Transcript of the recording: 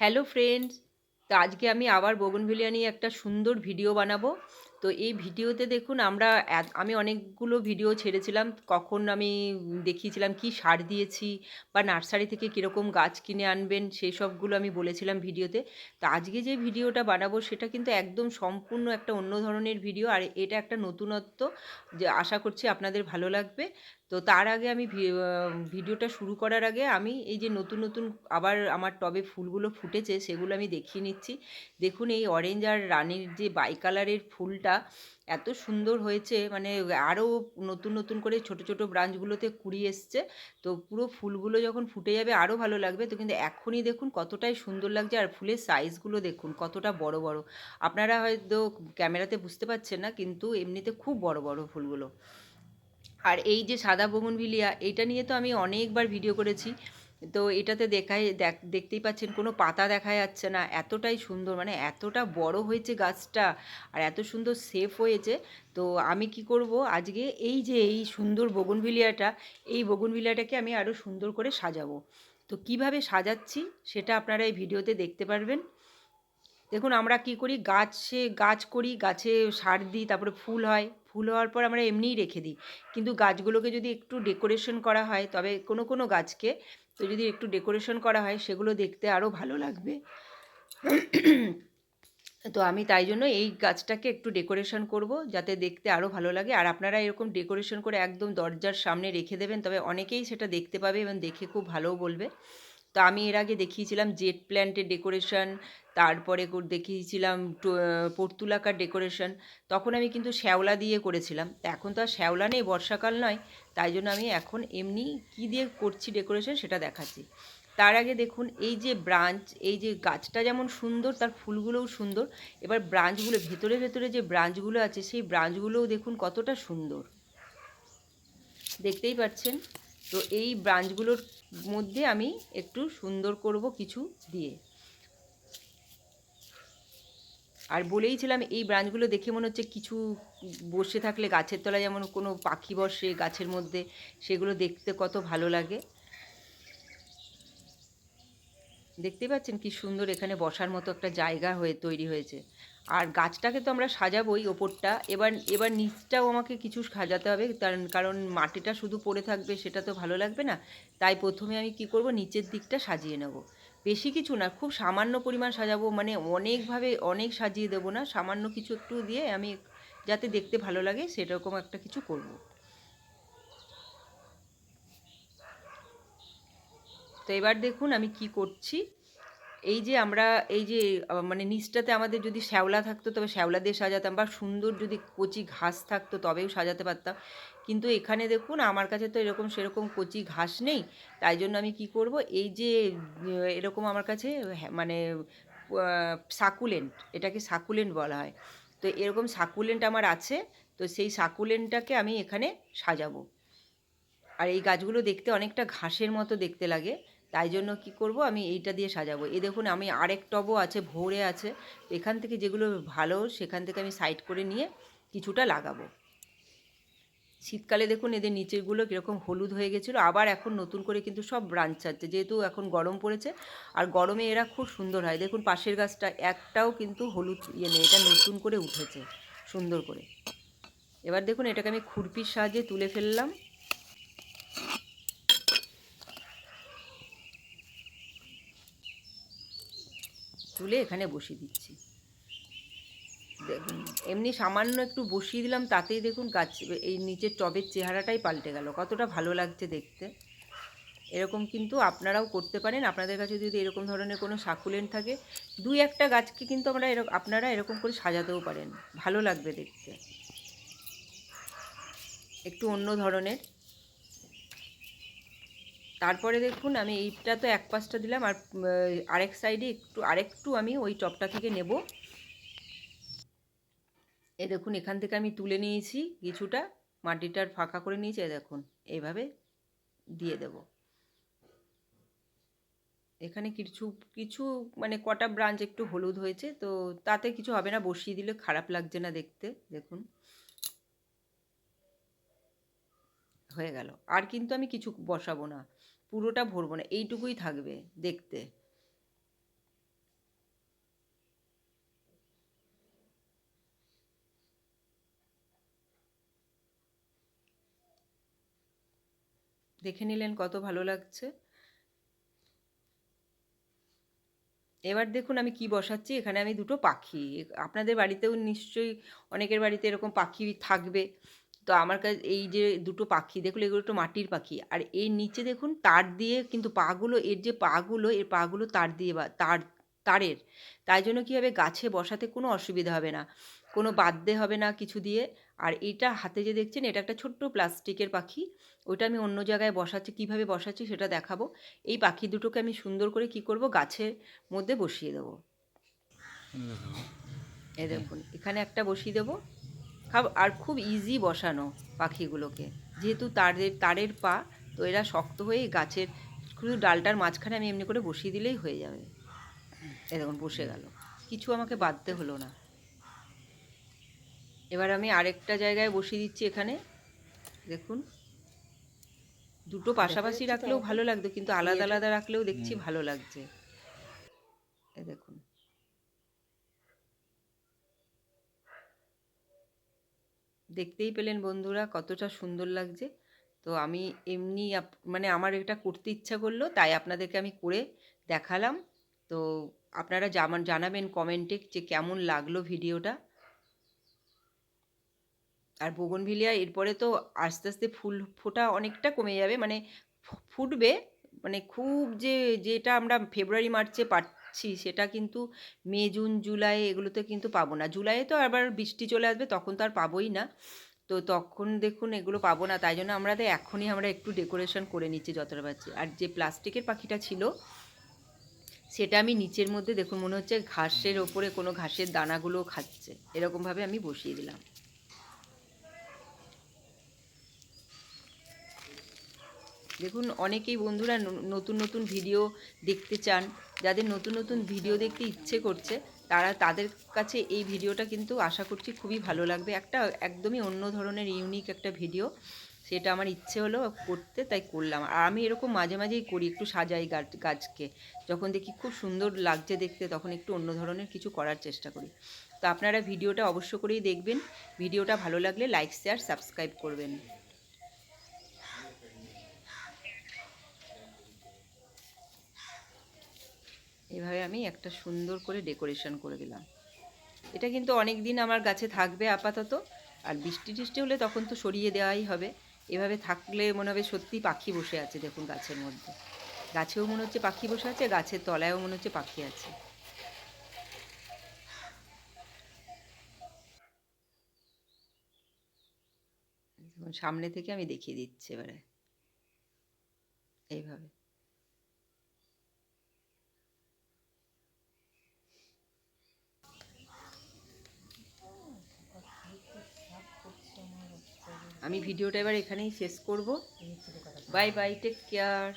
Hello friends তো আজকে আমি আবার বোগনভিলিয়া নিয়ে একটা সুন্দর ভিডিও বানাবো। তো এই ভিডিওতে দেখুন, আমরা আমি অনেকগুলো ভিডিও ছেড়েছিলাম। কখন আমি দেখিয়েছিলাম কি সার দিয়েছি বা নার্সারি থেকে কীরকম গাছ কিনে আনবেন, সেই সবগুলো আমি বলেছিলাম ভিডিওতে তো আজকে যে ভিডিওটা বানাবো, সেটা কিন্তু একদম সম্পূর্ণ একটা অন্য ধরনের ভিডিও আর এটা একটা নতুনত্ব, যে আশা করছি আপনাদের ভালো লাগবে। তো তার আগে আমি ভিডিওটা শুরু করার আগে আমি এই যে নতুন নতুন আবার আমার টবে ফুলগুলো ফুটেছে সেগুলো আমি দেখিয়ে নিচ্ছি। দেখুন এই অরেঞ্জ আর রানীর যে বাই কালারের ফুলটা এত সুন্দর হয়েছে মানে আরও নতুন নতুন করে ছোট ছোট ব্রাঞ্চগুলোতে কুড়ি এসছে। তো পুরো ফুলগুলো যখন ফুটে যাবে আরও ভালো লাগবে। তো কিন্তু এখনই দেখুন কতটাই সুন্দর লাগছে আর ফুলের সাইজগুলো দেখুন কতটা বড় বড়। আপনারা হয়তো ক্যামেরাতে বুঝতে পারছেন না, কিন্তু এমনিতে খুব বড় বড় ফুলগুলো। আর এই যে সাদা বগনভিলিয়া এইটা নিয়ে তো আমি অনেকবার ভিডিও করেছি। তো এটাতে দেখাই দেখ- দেখতেই পাচ্ছেন, কোনো পাতা দেখা যাচ্ছে না। এতটাই সুন্দর মানে এতটা বড় হয়েছে গাছটা আর এত সুন্দর সেফ হয়েছে। তো আমি কি করব আজকে এই যে এই সুন্দর বগনভিলিয়াটা, এই বগনভিলিয়াটাকে আমি আরও সুন্দর করে সাজাবো। তো কীভাবে সাজাচ্ছি সেটা আপনারা এই ভিডিওতে দেখতে পারবেন। দেখুন, আমরা কি করি? গাছে, গাছ করি, গাছে সার দিই, তারপরে ফুল হয়। ফুল হওয়ার পর আমরা এমনিই রেখে দিই। কিন্তু গাছগুলোকে যদি একটু ডেকোরেশন করা হয়, তবে কোনো কোনো গাছকে তো যদি একটু ডেকোরেশন করা হয়, সেগুলো দেখতে আরও ভালো লাগবে। তো আমি তাই জন্য এই গাছটাকে একটু ডেকোরেশন করব, যাতে দেখতে আরও ভালো লাগে। আর আপনারা এরকম ডেকোরেশন করে একদম দরজার সামনে রেখে দেবেন, তবে অনেকেই সেটা দেখতে পাবে এবং দেখে খুব ভালোও বলবে। তো আমি এর আগে দেখিয়েছিলাম জেট প্ল্যান্টের ডেকোরেশন, তারপরে দেখিয়েছিলাম পর্তুলাকার ডেকোরেশন। তখন আমি কিন্তু শ্যাওলা দিয়ে করেছিলাম। এখন তো আর শ্যাওলা নেই, বর্ষাকাল নয়, তাই জন্য আমি এখন এমনি কী দিয়ে করছি ডেকোরেশন সেটা দেখাচ্ছি। তার আগে দেখুন, এই যে ব্রাঞ্চ, এই যে গাছটা যেমন সুন্দর, তার ফুলগুলোও সুন্দর, এবার ব্রাঞ্চগুলো, ভেতরে ভেতরে যে ব্রাঞ্চগুলো আছে, সেই ব্রাঞ্চগুলোও দেখুন কতটা সুন্দর। দেখতেই পাচ্ছেন? তো এই ব্রাঞ্চগুলোর মধ্যে আমি একটু সুন্দর করব কিছু দিয়ে। আর বলেইছিলাম এই ব্রাঞ্চগুলো দেখে মনে হচ্ছে কিছু বসে থাকলে গাছের তলায় যেমন কোনো পাখি বসে গাছের মধ্যে, সেগুলো দেখতে কত ভালো লাগে। দেখতেই পাচ্ছেন কি সুন্দর এখানে বসার মতো একটা জায়গা হয়ে তৈরি হয়েছে। আর গাছটাকে তো আমরা সাজাবোই ওপরটা। এবার এবার নিচটাও আমাকে কিছু সাজাতে হবে, কারণ কারণ মাটিটা শুধু পড়ে থাকবে, সেটা তো ভালো লাগবে না। তাই প্রথমে আমি কি করব, নিচের দিকটা সাজিয়ে নেব। বেশি কিছু না, খুব সামান্য পরিমাণ সাজাবো মানে অনেকভাবে অনেক সাজিয়ে দেবো না, সামান্য কিছু একটু দিয়ে আমি যাতে দেখতে ভালো লাগে, সেরকম একটা কিছু করব। তো এবার দেখুন আমি কি করছি। এই যে আমরা, এই যে মানে নিচটাতে আমাদের যদি শ্যাওলা থাকতো, তবে শ্যাওলা দিয়ে সাজাতাম বা সুন্দর যদি কচি ঘাস থাকতো, তবেও সাজাতে পারতাম। কিন্তু এখানে দেখুন, আমার কাছে তো এরকম সেরকম কচি ঘাস নেই। তাই জন্য আমি কি করব? এই যে এরকম আমার কাছে মানে সাকুলেন্ট, এটাকে সাকুলেন্ট বলা হয়। তো এরকম সাকুলেন্ট আমার আছে, তো সেই সাকুলেন্টটাকে আমি এখানে সাজাবো। আর এই গাছগুলো দেখতে অনেকটা ঘাসের মতো দেখতে লাগে। তাই জন্য কি করব? আমি এইটা দিয়ে সাজাবো। এই দেখুন, আমি আরেক টবও আছে, ভোরে আছে। এখান থেকে যেগুলো ভালো, সেখান থেকে আমি সাইড করে নিয়ে কিছুটা লাগাবো। শীতকালে দেখুন, এদের নিচেরগুলো কীরকম হলুদ হয়ে গেছিল। আবার এখন নতুন করে কিন্তু সব ব্রাঞ্চ ছাড়ছে। যেহেতু এখন গরম পড়েছে, আর গরমে এরা খুব সুন্দর হয়। দেখুন, পাশের গাছটা একটাও কিন্তু হলুদ ইয়ে নেই। এটা নতুন করে উঠেছে, সুন্দর করে। এবার দেখুন, এটাকে আমি খুরপির সাহায্যে তুলে ফেললাম। তুলে এখানে বসিয়ে দিচ্ছি। দেখুন, এমনি সামান্য একটু বসিয়ে দিলাম, তাতেই দেখুন গাছ, এই নিচের টবের চেহারাটাই পাল্টে গেল। কতটা ভালো লাগছে দেখতে। এরকম কিন্তু আপনারাও করতে পারেন। আপনাদের কাছে যদি এরকম ধরনের কোনো সাকুলেন্ট থাকে, দুই একটা গাছকে কিন্তু আমরা এরকম আপনারা এরকম করে সাজাতেও পারেন। ভালো লাগবে দেখতে। একটু অন্য ধরনের। তারপরে দেখুন, আমি এইটা তো এক পাশটা দিলাম, আর আরেক সাইডে একটু, আরেকটু আমি ওই টপটা থেকে নেব। এ দেখুন, এখান থেকে আমি তুলে নিয়েছি কিছুটা মাটিটার ফাঁকা করে নিয়েছি এই দেখুন, এইভাবে দিয়ে দেব। এখানে কিছু কিছু মানে কটা ব্রাঞ্চ একটু হলুদ হয়েছে, তো তাতে কিছু হবে না, বসিয়ে দিলে খারাপ লাগছে না দেখতে, দেখুন। হয়ে গেল, আর কিন্তু আমি কিছু বসাবো না। পুরোটা ভরবো না, এইটুকুই থাকবে দেখতে। দেখে নিলেন কত ভালো লাগছে। এবার দেখুন আমি কি বসাচ্ছি, এখানে আমি দুটো পাখি। আপনাদের বাড়িতেও নিশ্চয়ই, অনেকের বাড়িতে এরকম পাখি থাকবে। তো আমার কাছে এই যে দুটো পাখি দেখুন এগুলো একটু মাটির পাখি। আর এর নিচে দেখুন তার দিয়ে কিন্তু পাগুলো এর যে পাগুলো এর পাগুলো তার দিয়ে বা তার তারের। তাই জন্য কী হবে গাছে বসাতে কোনো অসুবিধা হবে না। কোনো বাদ্যে হবে না কিছু দিয়ে। আর এটা হাতে যে দেখছেন এটা একটা ছোট্ট প্লাস্টিকের পাখি। ওটা আমি অন্য জায়গায় বসাচ্ছি কীভাবে বসাচ্ছি সেটা দেখাবো। এই পাখি দুটোকে আমি সুন্দর করে কি করব গাছের মধ্যে বসিয়ে দেবো। এই দেখুন এখানে একটা বসিয়ে দেবো। আর খুব ইজি বসানো পাখিগুলোকে। যেহেতু তারের তারের পা তো এরা শক্ত হয়ে গাছের শুধু ডালটার মাঝখানে আমি এমনি করে বসিয়ে দিলেই হয়ে যাবে। এ দেখুন বসে গেল। কিছু আমাকে বাঁধতে হলো না। এবার আমি আরেকটা জায়গায় বসিয়ে দিচ্ছি এখানে। দেখুন। দুটো পাশাপাশি রাখলেও ভালো লাগতো কিন্তু আলাদা আলাদা রাখলেও দেখছি ভালো লাগছে এ দেখুন দেখতেই পেলেন বন্ধুরা, কতটা সুন্দর লাগছে। তো আমি এমনি মানে আমার এটা করতে ইচ্ছা করল, তাই আপনাদেরকে আমি করে দেখালাম। তো আপনারা জামান, জানাবেন কমেন্টে যে কেমন লাগল ভিডিওটা। আর বোগনভিলিয়া, এরপরে তো আস্তে আস্তে ফুল, ফোটা অনেকটা কমে যাবে মানে ফুটবে মানে খুব যে, যেটা আমরা ফেব্রুয়ারি, মার্চে পাচ্ছি, সেটা কিন্তু মে, জুন, জুলাই এগুলোতে কিন্তু পাবো না। জুলাইয়ে তো আবার বৃষ্টি চলে আসবে, তখন তো আর পাবোই না। তো তখন দেখুন এগুলো পাবো না, তাই জন্য আমরা এখনই আমরা একটু ডেকোরেশন করে নিচ্ছি যতটা পারছি। আর যে প্লাস্টিকের পাখিটা ছিল, সেটা আমি নিচের মধ্যে দেখুন মনে হচ্ছে ঘাসের ওপরে কোনো ঘাসের দানাগুলো খাচ্ছে, এরকমভাবে আমি বসিয়ে দিলাম। দেখুন, অনেকেই বন্ধুরা নতুন নতুন ভিডিও দেখতে চান। যাদের নতুন নতুন ভিডিও দেখতে ইচ্ছে করছে, তারা তাদের কাছে এই ভিডিওটা কিন্তু আশা করছি খুবই ভালো লাগবে। একটা একদমই অন্য ধরনের ইউনিক একটা ভিডিও সেটা আমার ইচ্ছে হলো করতে, তাই করলাম। আর আমি এরকম মাঝে মাঝেই করি, একটু সাজাই গাছ, গাছকে। যখন দেখি খুব সুন্দর লাগছে দেখতে, তখন একটু অন্য ধরনের কিছু করার চেষ্টা করি। তো আপনারা ভিডিওটা অবশ্য করেই দেখবেন। ভিডিওটা ভালো লাগলে লাইক শেয়ার সাবস্ক্রাইব করবেন। এভাবে আমি একটা সুন্দর করে ডেকোরেশন করে দিলাম। এটা কিন্তু অনেক দিন আমার গাছে থাকবে আপাতত, আর বৃষ্টি টিষ্টি হলে তখন তো সরিয়ে দেওয়াই হবে। এভাবে থাকলে মনে হবে সত্যি পাখি বসে আছে দেখুন গাছের মধ্যে। গাছেও মনে হচ্ছে পাখি বসে আছে, গাছের তলায়ও মনে হচ্ছে পাখি আছে। সামনে থেকে আমি দেখিয়ে দিচ্ছি এবারে। এইভাবে। আমি ভিডিওটা এবার এখানেই শেষ করব। Bye bye take care